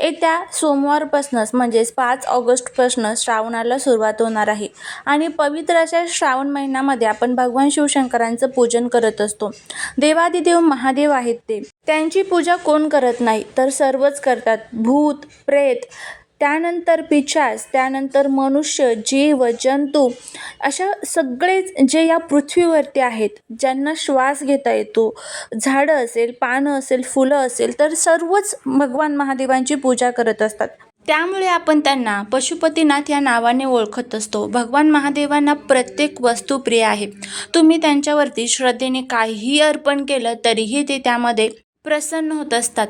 येत्या सोमवारपासूनच म्हणजेच पाच ऑगस्टपासून श्रावणाला सुरुवात होणार आहे. आणि पवित्र अशा श्रावण महिन्यामध्ये आपण भगवान शिवशंकरांचं पूजन करत असतो. देवादिदेव महादेव आहेत ते. त्यांची पूजा कोण करत नाही तर सर्वच करतात. भूत प्रेत त्यानंतर पिशाच त्यानंतर मनुष्य जीव जंतू अशा सगळेच जे या पृथ्वीवरती आहेत ज्यांना श्वास घेता येतो. झाडं असेल पानं असेल फुलं असेल तर सर्वच भगवान महादेवांची पूजा करत असतात. त्यामुळे आपण त्यांना पशुपतीनाथ या नावाने ओळखत असतो. भगवान महादेवांना प्रत्येक वस्तू प्रिय आहे. तुम्ही त्यांच्यावरती श्रद्धेने काहीही अर्पण केलं तरीही ते त्यामध्ये प्रसन्न होत असतात.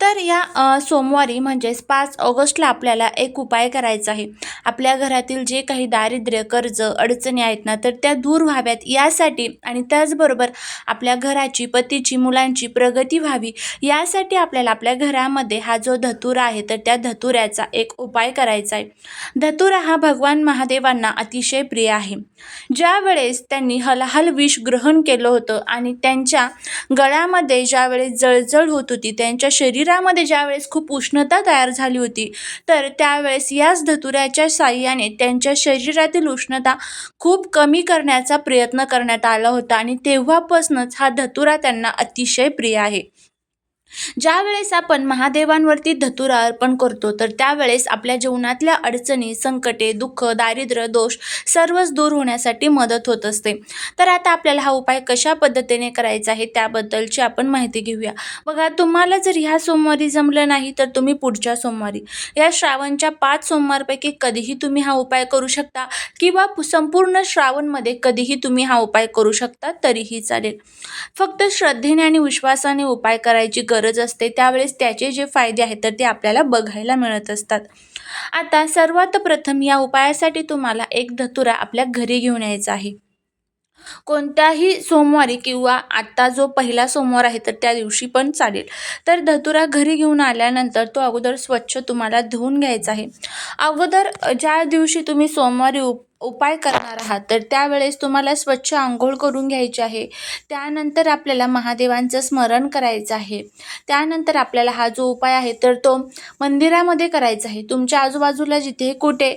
तर या सोमवारी म्हणजेच पाच ऑगस्टला आपल्याला एक उपाय करायचा आहे. आपल्या घरातील जे काही दारिद्र्य कर्ज अडचणी आहेत ना तर त्या दूर व्हाव्यात. यासाठी आणि त्याचबरोबर आपल्या घराची पतीची मुलांची प्रगती व्हावी. यासाठी आपल्याला आपल्या घरामध्ये हा जो धतुरा आहे तर त्या धतुऱ्याचा एक उपाय करायचा आहे. धतुरा हा भगवान महादेवांना अतिशय प्रिय आहे. ज्या वेळेस त्यांनी हलाहल विष ग्रहण केलं होतं आणि त्यांच्या गळ्यामध्ये ज्यावेळेस जळजळ होत होती. त्यांच्या शरीरामध्ये ज्यावेळेस खूप उष्णता तयार झाली होती तर त्यावेळेस याच धतुऱ्याच्या साह्याने त्यांच्या शरीरातील उष्णता खूप कमी करण्याचा प्रयत्न करण्यात आला होता आणि तेव्हापासूनच हा धतुरा त्यांना अतिशय प्रिय आहे. ज्या वेळेस आपण महादेवांवरती धतुरा अर्पण करतो तर त्यावेळेस आपल्या जीवनातल्या अडचणी संकटे दुःख दारिद्र्य दोष सर्वच दूर होण्यासाठी मदत होत असते. तर आता आपल्याला हा उपाय कशा पद्धतीने करायचा आहे त्याबद्दलची आपण माहिती घेऊया. बघा तुम्हाला जर ह्या सोमवारी जमलं नाही तर तुम्ही पुढच्या सोमवारी. या श्रावणच्या पाच सोमवारपैकी कधीही तुम्ही हा उपाय करू शकता किंवा संपूर्ण श्रावणमध्ये कधीही तुम्ही हा उपाय करू शकता तरीही चालेल. फक्त श्रद्धेने आणि विश्वासाने उपाय करायची गरज असते त्यावेळेस त्याचे जे फायदे आहेत तर ते आपल्याला बघायला मिळत असतात. आता सर्वात प्रथम या उपायासाठी तुम्हाला एक धतुरा आपल्या घरी घेऊन यायचा आहे. कोणत्याही सोमवारी किंवा आत्ता जो पहिला सोमवार आहे तर त्या दिवशी पण चालेल. तर धतुरा घरी घेऊन आल्यानंतर तो अगोदर स्वच्छ तुम्हाला धुवून घ्यायचा आहे. अगोदर ज्या दिवशी तुम्ही सोमवारी उप उपाय करणार आहात तर त्यावेळेस तुम्हाला स्वच्छ आंघोळ करून घ्यायची आहे. त्यानंतर आपल्याला महादेवांचं स्मरण करायचं आहे. त्यानंतर आपल्याला हा जो उपाय आहे तर तो मंदिरामध्ये करायचा आहे. तुमच्या आजूबाजूला जिथे कुठे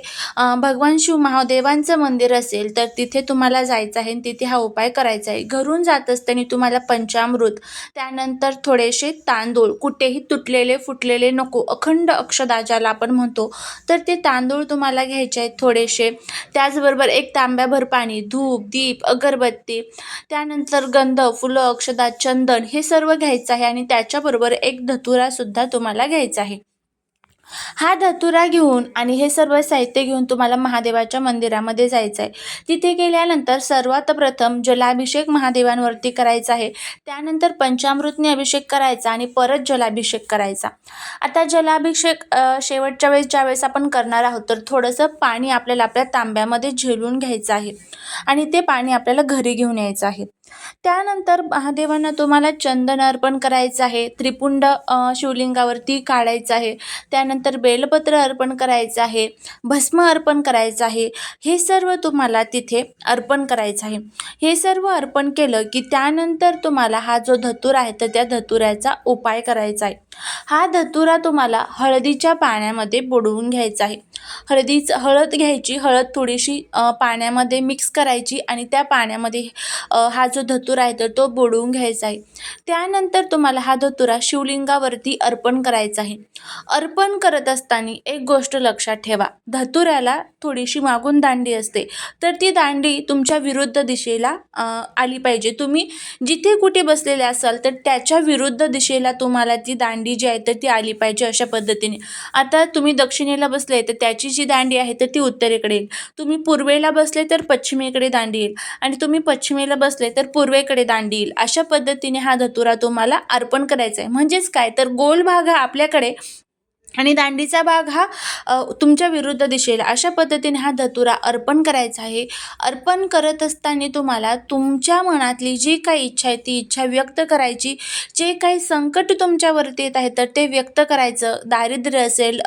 भगवान शिव महादेवांचं मंदिर असेल तर तिथे तुम्हाला जायचं आहे आणि तिथे हा उपाय करायचा आहे. घरून जात असताना तुम्हाला पंचामृत त्यानंतर थोडेसे तांदूळ कुठेही तुटलेले फुटलेले नको अखंड अक्षदा ज्याला आपण म्हणतो तर ते तांदूळ तुम्हाला घ्यायचे आहेत थोडेसे. त्या त्याचबरोबर एक तांब्याभर पाणी धूप दीप अगरबत्ती त्यानंतर गंध फुलं अक्षदा चंदन हे सर्व घ्यायचं आहे आणि त्याच्याबरोबर एक धतुरासुद्धा तुम्हाला घ्यायचा आहे. हा धतुरा घेऊन आणि हे सर्व साहित्य घेऊन तुम्हाला महादेवाच्या मंदिरामध्ये जायचं आहे तिथे गेल्यानंतर सर्वात प्रथम जलाभिषेक महादेवांवरती करायचा आहे. त्यानंतर पंचामृतने अभिषेक करायचा आणि परत जलाभिषेक करायचा. आता जलाभिषेक शेवटच्या वेळेस ज्यावेळेस आपण करणार आहोत तर थोडंसं पाणी आपल्याला आपल्या तांब्यामध्ये झेलून घ्यायचं आहे. आणि ते पाणी आपल्याला घरी घेऊन यायचं आहे. त्यानंतर महादेवांना तुम्हाला चंदन अर्पण करायचं आहे त्रिपुंड शिवलिंगावरती काढायचं आहे त्यानंतर बेलपत्र अर्पण करायचं आहे भस्म अर्पण करायचं आहे हे सर्व तुम्हाला तिथे अर्पण करायचं आहे. हे सर्व अर्पण केलं की त्यानंतर तुम्हाला हा जो धतूर आहे तर त्या धतुऱ्याचा उपाय करायचा आहे. हा धतुरा तुम्हाला हळदीच्या पाण्यामध्ये बुडवून घ्यायचा आहे. हळदीच हळद घ्यायची हळद थोडीशी पाण्यामध्ये मिक्स करायची आणि त्या पाण्यामध्ये हा जो जो धतुरा आहे तर तो बुडवून घ्यायचा आहे. त्यानंतर तुम्हाला हा धतुरा शिवलिंगावरती अर्पण करायचा आहे. अर्पण करत असताना एक गोष्ट लक्षात ठेवा. धतुऱ्याला थोडीशी मागून दांडी असते. तर ती दांडी तुमच्या विरुद्ध दिशेला आली पाहिजे. तुम्ही जिथे कुठे बसलेले असाल तर त्याच्या विरुद्ध दिशेला तुम्हाला ती दांडी जी आहे तर ती आली पाहिजे अशा पद्धतीने. आता तुम्ही दक्षिणेला बसले तर त्याची जी दांडी आहे तर ती उत्तरेकडे येईल. तुम्ही पूर्वेला बसले तर पश्चिमेकडे दांडी येईल. आणि तुम्ही पश्चिमेला बसले तर पूर्वेकडे दांडील. अशा पद्धतीने हा धतुरा तुम्हाला अर्पण करायचा आहे म्हणजेच काय? तर गोल भाग हा आपल्याकडे आणि दांडीचा भाग हा तुमच्या विरुद्ध दिशेला. अशा पद्धतीने हा धतुरा अर्पण करायचा आहे. अर्पण करत असताना तुम्हाला तुमच्या मनातली जी काही इच्छा आहे ती इच्छा व्यक्त करायची. जे काही संकट तुमच्यावरती येत आहे तर ते व्यक्त करायचं. दारिद्र्य असेल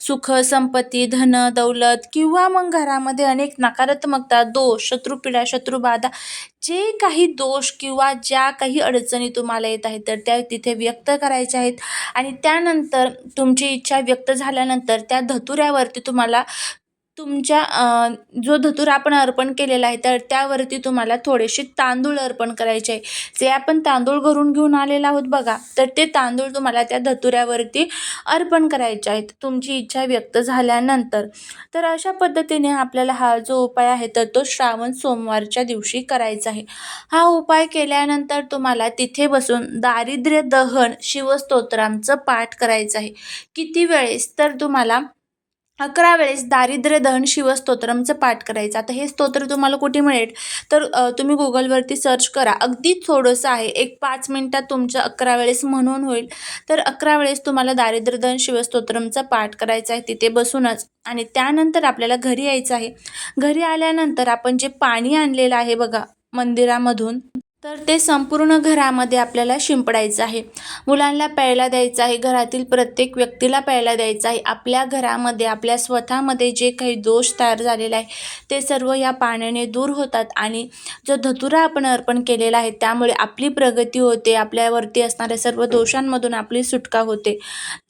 सुख संपत्ती धन दौलत किंवा मग घरामध्ये अनेक नकारात्मकता दोष शत्रुपीडा शत्रुबाधा जे काही दोष किंवा ज्या काही अडचणी तुम्हाला येत आहेत तर त्या तिथे व्यक्त करायच्या आहेत. आणि त्यानंतर तुमची इच्छा व्यक्त झाल्यानंतर त्या धतुऱ्यावरती तुम्हाला तुमच्या जो धतूर आपण अर्पण केलेला आहे तर त्यावरती तुम्हाला थोडेसे तांदूळ अर्पण करायचे आहे. जे आपण तांदूळ घरून घेऊन आलेलो आहोत बघा तर ते तांदूळ तुम्हाला त्या धतुऱ्यावरती अर्पण करायचे आहेत. तुमची इच्छा व्यक्त झाल्यानंतर. तर अशा पद्धतीने आपल्याला हा जो उपाय आहे तर तो श्रावण सोमवारच्या दिवशी करायचा आहे. हा उपाय केल्यानंतर तुम्हाला तिथे बसून दारिद्र्य दहन शिवस्तोत्रांचं पाठ करायचं आहे. किती वेळेस तर तुम्हाला अकरा वेळेस दारिद्र्य दहन शिवस्तोत्रमचं पाठ करायचं. आता हे स्तोत्र तुम्हाला कुठे मिळेल? तर तुम्ही गुगलवरती सर्च करा. अगदी थोडंसं आहे. एक पाच मिनटात तुमचं अकरा वेळेस म्हणून होईल. तर अकरा वेळेस तुम्हाला दारिद्र्य दहन शिवस्तोत्रमचा पाठ करायचा आहे तिथे बसूनच. आणि त्यानंतर आपल्याला घरी यायचं आहे. घरी आल्यानंतर आपण जे पाणी आणलेलं आहे बघा मंदिरामधून तर ते संपूर्ण घरामध्ये आपल्याला शिंपडायचं आहे. मुलांना प्यायला द्यायचं आहे. घरातील प्रत्येक व्यक्तीला प्यायला द्यायचं आहे. आपल्या घरामध्ये आपल्या स्वतःमध्ये जे काही दोष तयार झालेला आहे ते सर्व या पाण्याने दूर होतात आणि जो धतुरा आपण अर्पण केलेला आहे त्यामुळे आपली प्रगती होते. आपल्यावरती असणाऱ्या सर्व दोषांमधून आपली सुटका होते.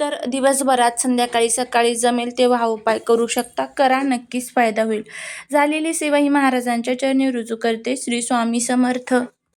तर दिवसभरात संध्याकाळी सकाळी जमेल तेव्हा हा उपाय करू शकता. करा नक्कीच फायदा होईल. झालेली सेवा ही महाराजांच्या चरणी रुजू करते. श्री स्वामी समर्थ.